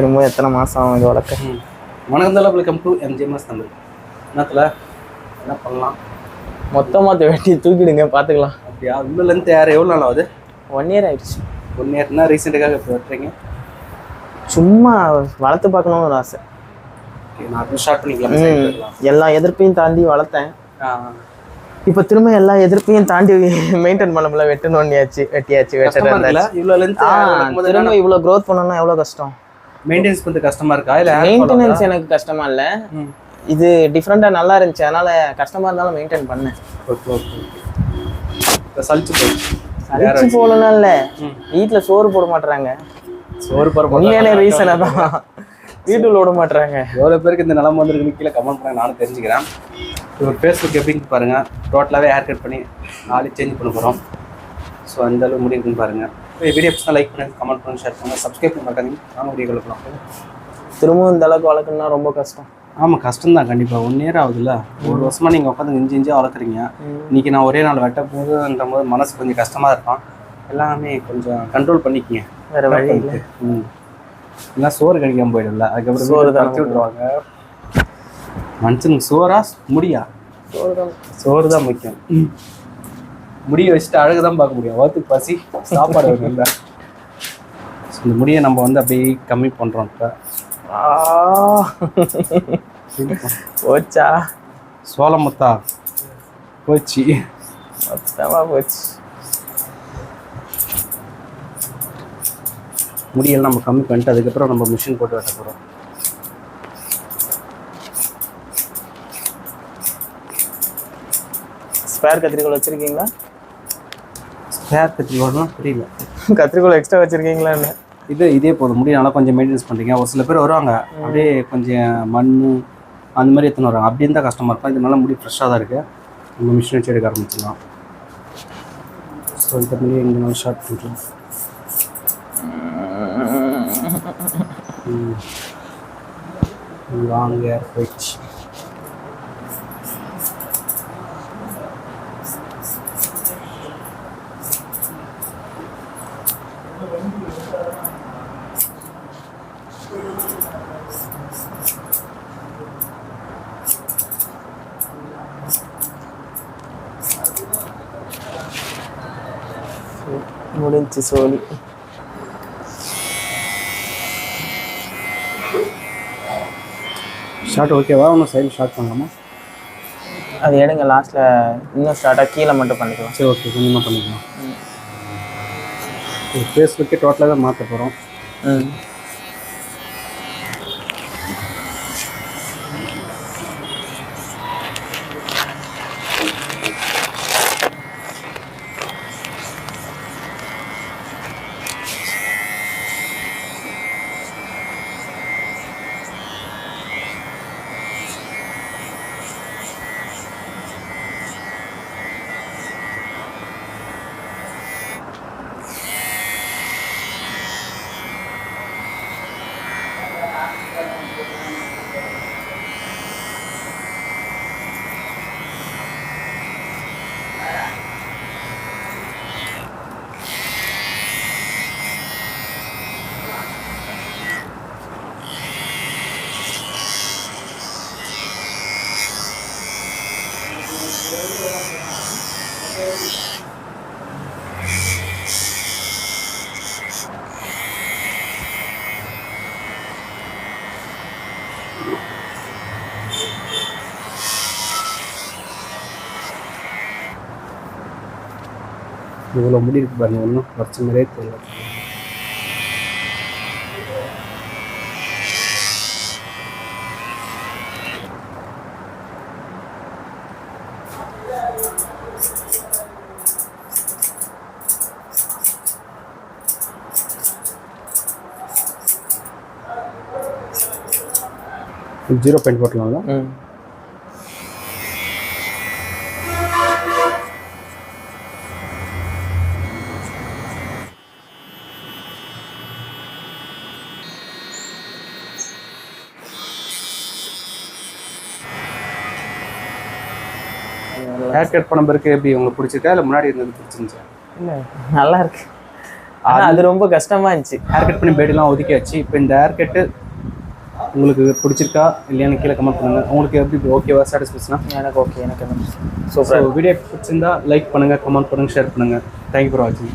திரும்ப எத்தனை மாதம் ஆகும் இது வளர்க்க வணக்கம் தலை வெல்கம் டு எம்ஜிஎம்எஸ் தமிழ். என்னத்துல என்ன பண்ணலாம்? மொத்தமாக வெட்டி தூக்கிடுங்க பார்த்துக்கலாம். அப்படியா? உள்ளலேருந்து யார்? எவ்வளோ நாள் ஆகுது? ஒன் இயர் ஆயிடுச்சு. ஒன் இயர்னா ரீசெண்டாக இப்போ வெட்டுறீங்க? சும்மா வளர்த்து பார்க்கணும்னு ஒரு ஆசை. நான் ஸ்டார்ட் பண்ணிக்கலாம் எல்லா எதிர்ப்பையும் தாண்டி வளர்த்தேன். இப்போ திரும்ப எல்லா எதிர்ப்பையும் தாண்டி மெயின்டைன் பண்ண முடியல வெட்டணும்னியாச்சு வெட்டியாச்சு இருக்குல்ல? இவ்வளோ திரும்ப இவ்வளோ க்ரோத் பண்ணணும்னா எவ்வளோ கஷ்டம்? மெயின்டைன்ஸ் பண்ணுறது கஷ்டமா இருக்கா? இல்லை மெயின்டெனன்ஸ் எனக்கு கஷ்டமா இல்லை. இது டிஃப்ரெண்ட்டாக நல்லா இருந்துச்சு. அதனால கஷ்டமா இருந்தாலும் மெயின்டைன் பண்ணேன். ஓகே ஓகே இப்போ சலிச்சு போயிடுச்சு அடிச்சு போகலாம் இல்லை. வீட்டில் சோறு போட மாட்றாங்க. சோறு பரப்பு உண்மையான ரீசன் அதான். வீட்டுல விட மாட்றாங்க. எவ்வளோ பேருக்கு இந்த நிலம வந்திருக்குன்னு கீழே கமெண்ட் பண்ண நானும் தெரிஞ்சுக்கிறேன். இப்போ ஃபேஸ்புக் எப்படின்னு பாருங்க. டோட்டலாகவே ஹேர் கட் பண்ணி நாளே சேஞ்ச் பண்ண போகிறோம் ஸோ அந்த அளவு முடி இருக்குன்னு பாருங்க. வீடியோ லைக் பண்ணுங்க கமெண்ட் பண்ணுங்க ஷேர் பண்ணுங்க சப்ஸ்கிரைப் பண்ண மாட்டாங்க நாங்கள் வீடியோ கொடுக்கலாம் திரும்பவும் இந்த அளவுக்கு வளர்க்கணும்னா ரொம்ப கஷ்டம். ஆமாம் கஷ்டம் தான் கண்டிப்பாக ஒன் இயர் ஆகுதுல்ல. ஒரு வருஷமா நீங்கள் உட்காந்து இஞ்சி இஞ்சி வளர்க்குறீங்க. இன்னைக்கு நான் ஒரே நாள் வெட்ட போதுன்ற போது மனசு கொஞ்சம் கஷ்டமாக இருக்கும் எல்லாமே கொஞ்சம் கண்ட்ரோல் பண்ணிக்கங்க. வேற வழி இல்லை. ம். இல்லை சோறு கிடைக்காம போயிடும்ல. அதுக்கப்புறம் சோறு தான் தச்சு விட்டுருவாங்க. மனுஷனுக்கு சோறா முடியா? சோறு தான் சோறு தான் முக்கியம். முடியை வச்சுட்டு அழகு தான் பார்க்க முடியும். வகுத்துக்கு பசி சாப்பாடு இல்லை. இந்த முடியை நம்ம வந்து அப்படியே கம்மி பண்ணுறோம் இப்போ. போச்சா? சோளமுத்தா. போச்சு. மொத்தமா போச்சு. முடியெல்லாம் நம்ம கம்மி பண்ணிட்டு அதுக்கப்புறம் நம்ம மிஷின் போட்டு வெட்ட போகிறோம் ஸ்பேர் கத்திரிக்கோல் வச்சிருக்கீங்களா? ஸ்பேர் கத்திரிக்கோடலாம் புரியல. கத்திரிக்கோல் எக்ஸ்ட்ரா வச்சிருக்கீங்களா என்ன இது இதே போதும். முடிய நல்லா கொஞ்சம் மெயின்டைன்ஸ் பண்ணுறீங்க ஒரு சில பேர் வருவாங்க. அப்படியே கொஞ்சம் மண் அந்த மாதிரி எடுத்துன்னு வருவாங்க. அப்படி இருந்தால் கஷ்டமாக இருக்கும் இது நல்லா முடி ஃப்ரெஷ்ஷாக தான் இருக்குது நம்ம மிஷின் வச்சு எடுக்க ஆரம்பிச்சிடலாம். ஸோ இந்த மாதிரி எங்கே நல்லா ஷார்ட் பண்ணிக்கலாம் லாங் ஏர் போயிடுச்சு. முடிஞ்சு சோலி ஷார்ட் ஓகேவா இன்னும் சைடு ஷார்ட் பண்ணலாமா? அது எடுங்க லாஸ்ட்ல இன்னும் ஸ்டார்ட்டாக கீழே மட்டும் பண்ணிக்கலாம். சரி ஓகே கொஞ்சமாக பண்ணிக்கலாம். ஃபேஸ்புக்கே தான் மாற்ற போகிறோம் இவ்வளோ முடி இருக்கு பாருங்க ஒன்றும் குறைச்ச மாதிரியே தெரியல. ஜீரோ பாயிண்ட் போட்டலாம்ல? ஹேர் கட் பண்ண பிறகு எப்படி உங்களுக்கு பிடிச்சிருக்கா? இல்லை முன்னாடி இருந்தது பிடிச்சிருந்துச்சா? இல்லை நல்லா இருக்கு. ஆனா அது ரொம்ப கஷ்டமா இருந்துச்சு. ஹேர் கட் பண்ணி பேடிலாம் ஒதுக்கியாச்சு இப்போ இந்த ஹேர் கட்டு உங்களுக்கு பிடிச்சிருக்கா? இல்லையான்னு கீழே கமெண்ட் பண்ணுங்க. உங்களுக்கு எப்படி ஓகேவா சாட்டிஸ்ஃபேக்ஷனா எனக்கு ஓகே எனக்கு ஸோ வீடியோ பிடிச்சிருந்தா லைக் பண்ணுங்க கமெண்ட் பண்ணுங்க ஷேர் பண்ணுங்க. தேங்க்யூ ஃபார் வாட்சிங்